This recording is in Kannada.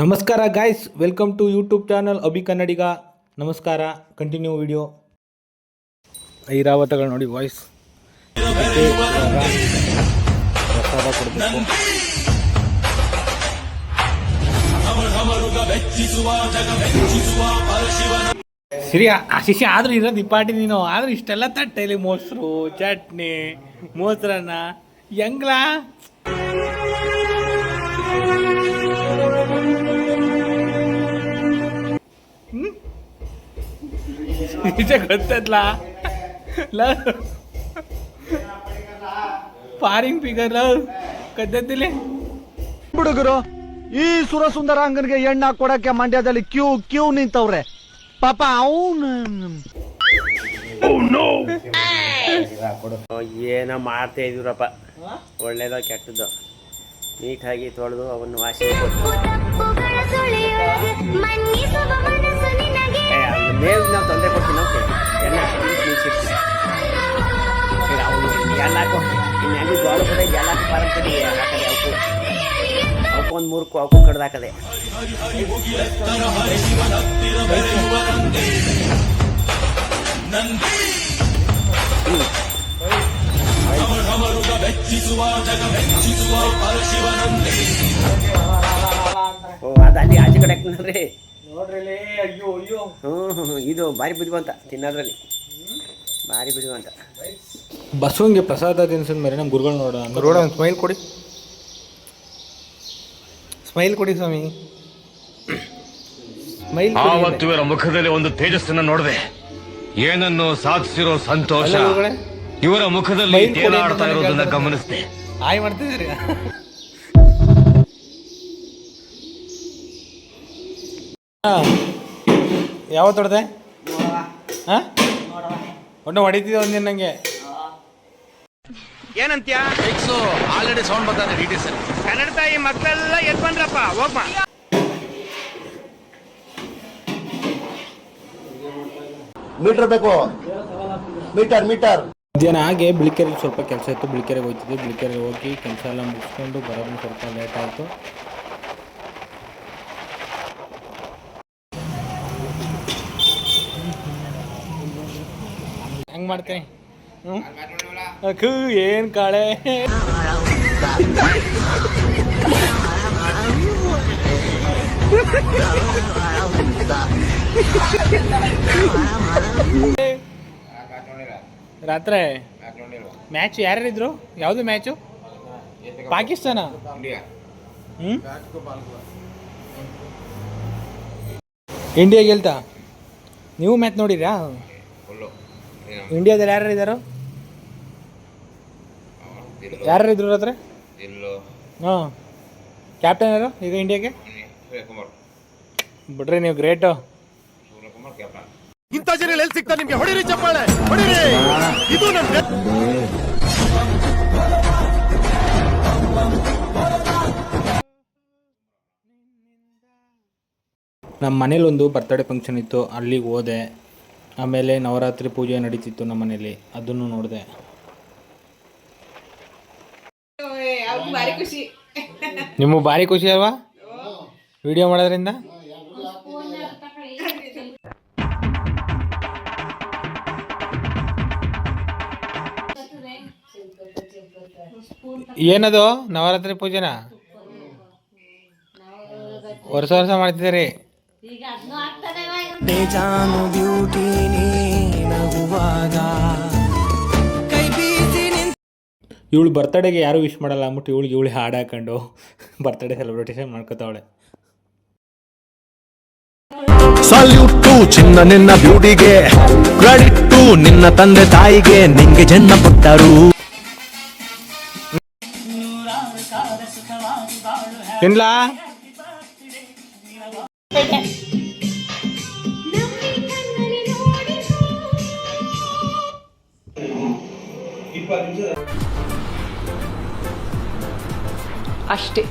ನಮಸ್ಕಾರ guys welcome to YouTube channel Abhi Kannadiga ನಮಸ್ಕಾರ ಕಂಟಿನ್ಯೂ ವಿಡಿಯೋ ಐರಾವತಗಳು ನೋಡಿ ವಾಯ್ಸ್ ಪ್ರಸಾದ ಕೊಡಬೇಕು. ಸರಿ ಶಿಷ್ಯ ಆದ್ರೂ ಇರೋದು ಇಪ್ಪಾಟಿ ನೀನು. ಆದ್ರೂ ಇಷ್ಟೆಲ್ಲ ತಟ್ಟೆಲಿ ಮೊಸರು, ಚಟ್ನಿ, ಮೊಸರನ್ನ. ಹೆಂಗ್ಲಾ? ನಿಜ ಗೊತ್ತಲ್ಲ ಫಾರಿಂಗ್ ಫಿಗರ್ ಕದ್ದತ್ತಿಲಿ ಹುಡುಗರು ಈ ಸುರಸುಂದರಾಂಗನ್ಗೆ ಎಣ್ಣ ಕೊಡಕ್ಕೆ ಮಂಡ್ಯದಲ್ಲಿ ಕ್ಯೂ ಕ್ಯೂ ನಿಂತವ್ರೆ. ಪಾಪ ಅವನು ಏನೋ ಮಾಡ್ತಾ ಇದ್ದೀರಪ್ಪ. ಒಳ್ಳೇದೋ ಕೆಟ್ಟದ್ದು. ನೀಟಾಗಿ ತೊಳೆದು ಅವನ್ನು ವಾಸಿ ಕಡೆ ಎಲ್ಲ ಹಾಕದೆ ಅವಕ್ಕೂ. ಮೂರು ಅವಕ್ಕೂ ಕಡ್ದು ಹಾಕದೆ. ಓ ಅದು ಅಲ್ಲಿ ಆಚೆ ಕಡೆ ಹಾಕ್ತಾರೆ ಹ್ಞೂ ಇದು ಭಾರಿ ಬುದ್ಧಿವಂತ ತಿನ್ನೋದ್ರಲ್ಲಿ. ಭಾರಿ ಬುದ್ಧಿವಂತ ಬಸವಂಗೆ ಪ್ರಸಾದ ತಿನ್ಸಿದ ಮೇಲೆ ನಮ್ಮ ಗುರುಗಳು ನೋಡ ನೋಡ ಸ್ಮೈಲ್ ಕೊಡಿ. ಸ್ಮೈಲ್ ಕೊಡಿ ಸ್ವಾಮಿ. ಸ್ಮೈಲ್ ಆವತ್ತು ಇವರ ಮುಖದಲ್ಲಿ ಒಂದು ತೇಜಸ್ಸನ್ನು ನೋಡಿದೆ. ಏನನ್ನು ಸಾಧಿಸಿರೋ ಸಂತೋಷ ಇವರ ಮುಖದಲ್ಲಿ ತೇಲಾಡ್ತಾ ಇರೋದನ್ನ. ಗಮನಿಸಿದೆ. ಆಯ್ ಮಾಡ್ತಿದ್ದೀರಿ? ಯಾವತ್ತು ಹೊಡೆದೆ ಹಾಂ? ಒಟ್ಟು ಹೊಡಿತಿದ್ದೆ ಒಂದಿನ ನನಗೆ ಆಲ್ರೆಡಿ ಸೌಂಡ್ ಬರ್ತಾರೆ ಡಿಟೇಲ್ಸ್ ಕನ್ನಡ ತಾಯಿ ಮಕ್ಕಳೆಲ್ಲ ಎದ್ ಬಂದ್ರಪ್ಪ ಹೋಗ್ಮ ಮೀಟರ್ ಬೇಕು. ಮೀಟರ್ ಮೀಟರ್ ಮಧ್ಯಾಹ್ನ ಹಾಗೆ ಬಿಳಿಕೆರೆ ಸ್ವಲ್ಪ ಕೆಲಸ ಇತ್ತು ಬಿಳಿಕೆರೆಗೆ ಹೋಗ್ತಿದ್ವಿ ಬಿಳಿಕೆರೆಗೆ ಹೋಗಿ ಕೆಲಸ ಎಲ್ಲ ಮುಗಿಸ್ಕೊಂಡು ಬರೋದು ಸ್ವಲ್ಪ ಲೇಟ್ ಆಯಿತು. ಹೆಂಗ್ ಮಾಡ್ತೀನಿ ಏನು ಕಾಳೆ? ರಾತ್ರಿ? ಮ್ಯಾಚ್ ಯಾರ್ಯಾರಿದ್ರು? ಯಾವುದು ಮ್ಯಾಚು? ಪಾಕಿಸ್ತಾನ? ಹ್ಞೂ ಇಂಡಿಯಾ ಗೆಲ್ತಾ? ನೀವು ಮ್ಯಾಚ್ ನೋಡಿರಾ ಇಂಡಿಯಾದಲ್ಲಿ ಯಾರು ಇದ್ದಾರೋ ಯಾರು ಇದ್ರು ಹತ್ರ ಹಾಂ. ಕ್ಯಾಪ್ಟನ್ ಯಾರು ಈಗ ಇಂಡಿಯಾಗೆ ಬಿಡ್ರಿ ನೀವು ಗ್ರೇಟ್. ಇಂಥ ಜನ ಎಲ್ಲಿ ಸಿಗ್ತಾರೆ ನಿಮ್ಗೆ? ಹೊಡಿರಿ ಚಪ್ಪಾಳೆ ಹೊಡಿರಿ. ಇದು ನನ್ನ ನಮ್ಮ ಮನೇಲಿ ಒಂದು ಬರ್ತ್ಡೇ ಫಂಕ್ಷನ್ ಇತ್ತು. ಅಲ್ಲಿಗೆ ಹೋದೆ. ಆಮೇಲೆ ನವರಾತ್ರಿ ಪೂಜೆ ನಡೀತಿತ್ತು ನಮ್ಮ ಮನೇಲಿ ಅದನ್ನು ನೋಡಿದೆ. ನಿಮ್ಮ ಭಾರಿ ಖುಷಿ. ಅಲ್ವಾ? ವಿಡಿಯೋ ಮಾಡೋದ್ರಿಂದ? ಏನದು? ನವರಾತ್ರಿ ಪೂಜೆನಾ? ವರ್ಷ ವರ್ಷ ಮಾಡ್ತಿದ್ದೀರಿ. ಇವಳು ಬರ್ತಡೆಗೆ ಯಾರು ವಿಶ್ ಮಾಡಲ್ಲ ಅಂದ್ಬಿಟ್ಟು ಇವಳಿಗೆ ಇವಳು ಹಾಡು ಹಾಕೊಂಡು ಬರ್ತಡೇ ಸೆಲೆಬ್ರೇಟೇಷನ್ ಮಾಡ್ಕೋತಾವಳೆ. ಟು ಚಿನ್ನ ನಿನ್ನ ಬ್ಯೂಟಿಗೆ ಕ್ರೆಡಿಟ್ಟು ನಿನ್ನ ತಂದೆ ತಾಯಿಗೆ ನಿಂಗೆ ಜನ್ಮ ಕೊಟ್ಟರು. ತಿನ್ಲಾ? ಅಷ್ಟೇ.